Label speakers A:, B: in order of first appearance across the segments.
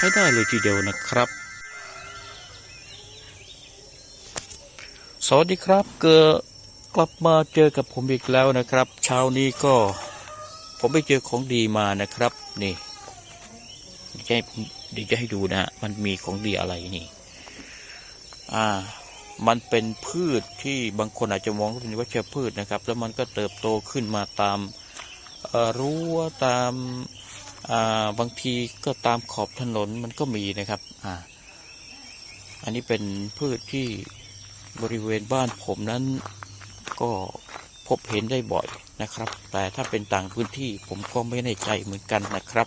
A: ใช้ได้เลยทีเดียวนะครับ สวัสดีครับเกิดกลับมาเจอกับผมอีกแล้วนะครับ เช้านี้ก็ผมไปเจอของดีมานะครับ นี่จะให้ดีจะให้ดูนะ มันมีของดีอะไรนี่ อ่า มันเป็นพืชที่บางคนอาจจะมองว่าเป็นวัชพืชนะครับ แล้วมันก็เติบโตขึ้นมาตามรั้วตาม บางทีก็ตามขอบถนนมันก็มีนะครับอ่าอันนี้เป็นพืชที่บริเวณบ้านผมนั้นก็พบเห็นได้บ่อยนะครับ แต่ถ้าเป็นต่างพื้นที่ผมก็ไม่แน่ใจเหมือนกันนะครับ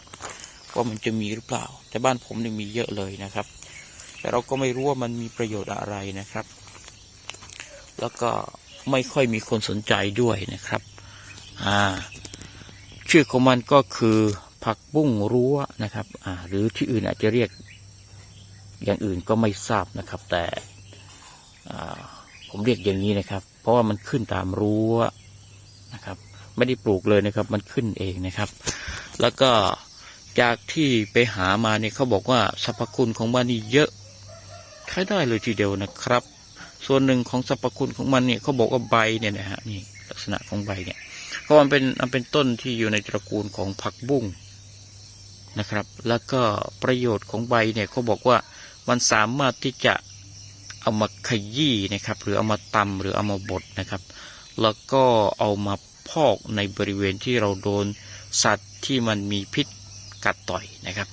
A: ว่ามันจะมีหรือเปล่า แต่บ้านผมเนี่ยมีเยอะเลยนะครับ แต่เราก็ไม่รู้ว่ามันมีประโยชน์อะไรนะครับ แล้วก็ไม่ค่อยมีคนสนใจด้วยนะครับ อ่า ชื่อของมันก็คือ ผักบุ้งรั้วนะครับหรือที่อื่นอาจจะเรียกอย่างอื่นก็ไม่ทราบนะครับ แต่ผมเรียกอย่างนี้นะครับ เพราะว่ามันขึ้นตามรั้วนะครับ ไม่ได้ปลูกเลยนะครับ มันขึ้นเองนะครับ แล้วก็จากที่ไปหามาเนี่ยเขาบอกว่าสรรพคุณของมันนี่เยอะใช้ได้เลยทีเดียวนะครับ ส่วนหนึ่งของสรรพคุณของมันเนี่ยเขาบอกว่าใบเนี่ยนะฮะนี่ลักษณะของใบเนี่ยเพราะมันเป็นมันเป็นต้นที่อยู่ในตระกูลของผักบุ้ง นะครับ แล้วก็ประโยชน์ของใบเนี่ยเขาบอกว่ามันสามารถที่จะเอามาขยี้นะครับ หรือเอามาตำหรือเอามาบดนะครับ แล้วก็เอามาพอกในบริเวณที่เราโดนสัตว์ที่มันมีพิษกัดต่อยนะครับ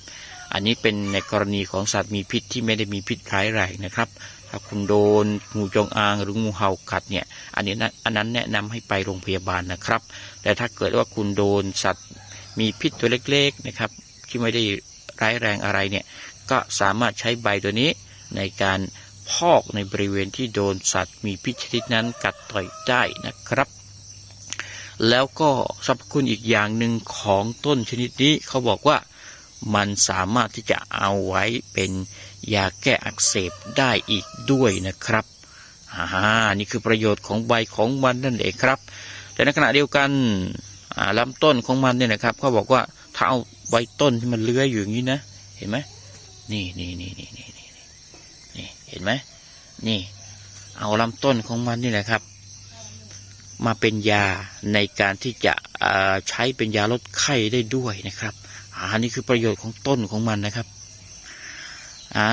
A: อันนี้เป็นในกรณีของสัตว์มีพิษที่ไม่ได้มีพิษร้ายแรงนะครับถ้าคุณโดนงูจงอางหรืองูเห่ากัดเนี่ย อันนี้นะอันนั้นแนะนำให้ไปโรงพยาบาลนะครับ แต่ถ้าเกิดว่าคุณโดนสัตว์มีพิษตัวเล็กๆนะครับ ที่ไม่ได้ร้ายแรงอะไรเนี่ยก็สามารถใช้ใบตัวนี้ในการพอกในบริเวณที่โดนสัตว์มีพิษชนิดนั้นกัดต่อยได้นะครับ แล้วก็สรรพคุณอีกอย่างหนึ่งของต้นชนิดนี้เขาบอกว่ามันสามารถที่จะเอาไว้เป็นยาแก้อักเสบได้อีกด้วยนะครับอ่านี่คือประโยชน์ของใบของมันนั่นเองครับ แต่ในขณะเดียวกันลำต้นของมันเนี่ยนะครับเขาบอกว่า ถ้าเอาใบต้นที่มันเลื้อยอยู่อย่างนี้นะเห็นไหมนี่นี่นี่นี่นี่นี่นี่เห็นไหมนี่เอาลำต้นของมันนี่แหละครับ มาเป็นยาในการที่จะใช้เป็นยาลดไข้ได้ด้วยนะครับอ่านี่คือประโยชน์ของต้นของมันนะครับ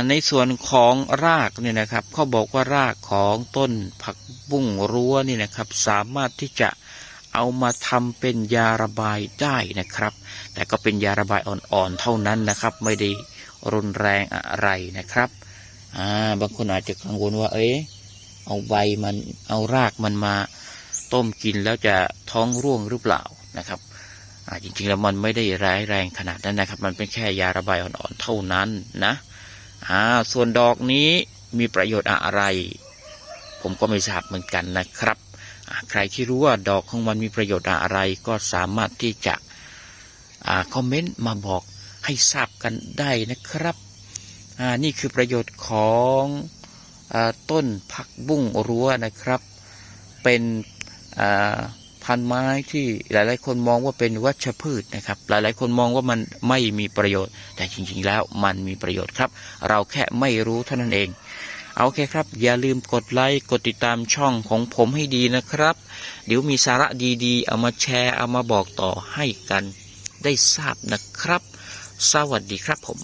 A: ในส่วนของรากเนี่ยนะครับเขาบอกว่ารากของต้นผักบุ้งรั้วนี่นะครับ สามารถที่จะ เอามาทำเป็นยาระบายได้นะครับ แต่ก็เป็นยาระบายอ่อนๆเท่านั้นนะครับ ไม่ได้รุนแรงอะไรนะครับอ่าบางคนอาจจะกังวลว่า เอ๊ะเอาใบมันเอารากมันมาต้มกินแล้วจะท้องร่วงหรือเปล่านะครับจริงๆแล้วมันไม่ได้ร้ายแรงขนาดนั้นนะครับ มันเป็นแค่ยาระบายอ่อนๆเท่านั้นนะอ่าส่วนดอกนี้มีประโยชน์อะไร ผมก็ไม่ทราบเหมือนกันนะครับ ใครที่รู้ว่าดอกของมันมีประโยชน์อะไร ก็สามารถที่จะอคอมเมนต์มาบอกให้ทราบกันได้นะครับนี่คือประโยชน์ของอต้นผักบุ้งรั้วนะครับ เป็นพันไม้ที่หลาย ๆ คนมองว่าเป็นวัชพืชนะครับ หลาย ๆ คนมองว่ามันไม่มีประโยชน์ แต่จริง ๆ แล้วมันมีประโยชน์ครับ เราแค่ไม่รู้เท่านั้นเอง เอาแค่คครับ อย่าลืมกดไลค์กดติดตามช่องของผมให้ดีนะครับ เดี๋ยวมีสาระดีๆ เอามาแชร์เอามาบอกต่อให้กันได้ทราบนะครับ สวัสดีครับผม